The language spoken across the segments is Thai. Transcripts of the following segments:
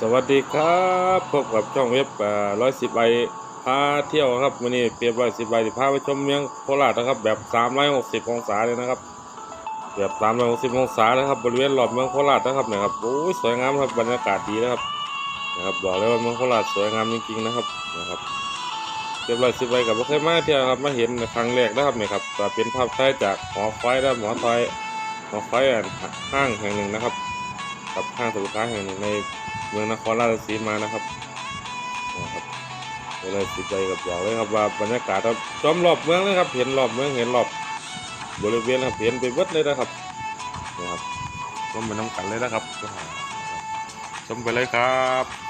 สวัสดีครับพบกับช่องเว็บร้อยสิบใบพาเที่ยวครับวันนี้เปรียบร้อยสิบใบที่พาไปชมเมืองโคราชนะครับ แบบสามร้อยหกสิบองศาเลยนะครับ แบบสามร้อยหกสิบองศานะครับ บริเวณรอบเมืองโคราชนะครับนะครับโอ้ยสวยงามครับบรรยากาศดีนะครับนะครับบอกเลยว่าเมืองโคราชสวยงามจริงๆนะครับนะครับเรียบร้อยสิบใบกับไม่เคยมาเที่ยวครับมาเห็นครั้งแรกนะครับเนี่ยครับเป็นภาพถ่ายจากหอคอยและหมอคอยหอคอยอันห้างแห่งหนึ่งนะครับ กับห้างสรรพสินค้าแห่งหนึ่งในเมืองนครราชสีมานะครับนะครับก็เลยติดใจกับบอกเลยครับว่าบรรยากาศครับจอมรอบเมืองเลยครับ เห็นรอบเมืองเห็นรอบบริเวณครับเห็นไปเบิดเลยนะครับนะครับก็มาน้ำกันเลยนะครับชมไปเลยครับ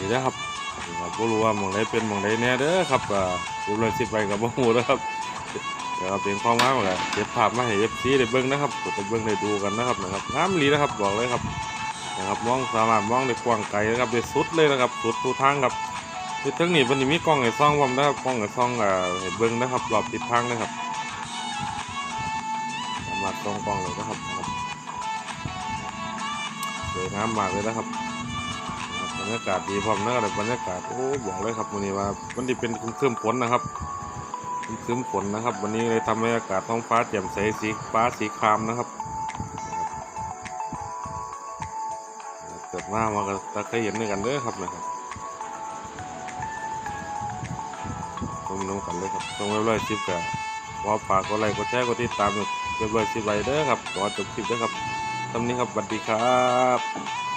นนี้นะครับครับบ่รู้ว่าหมองใดเป็นหมองใดแน่เด้อครับก็เรียบร้อยสิบใบกับบ่ฮู้นะครับเดี๋ยวเอาเป็นความงามแหละเก็บภาพมาให้ FC ได้เบิ่งนะครับก็ได้เบิ่งได้ดูกันนะครับนะครับงามอีหลีนะครับบอกเลยครับนะครับมองสามารถมองได้กว้างไกลนะครับได้สุดเลยนะครับสุดทุกทางครับคือทั้งนี้มันจะมีกล้องไอ้ซองผมนะครับกล้องไอ้ซองอ่าให้เบิ่งนะครับรอบทิศทางนะครับสามารถส่องกล้องเลยนะครับสวยงามมากเลยนะครับ รยากาศดีพร้อมนะครับบรรยากาศโอ้บอกเลยครับวันนี้ว่ามันจะเป็นเครื่องฝนนะครับคืมฝนนะครับ วันนี้เลยทำให้อากาศท้องฟ้าแจ่มใสสีฟ้าสีครามนะครับเกิดมามาก็ตาเคยเห็นด้วยกันเด้อครับนะครับชมน้องกันเลยครับชมเรียบร้อยสิบกับว่าฝากกดไลค์กดแชร์กดติดตามเรียบร้อยสิบไลค์เด้อครับก่อจบคลิปเด้อครับทำนี้ครับสวัสดีครับ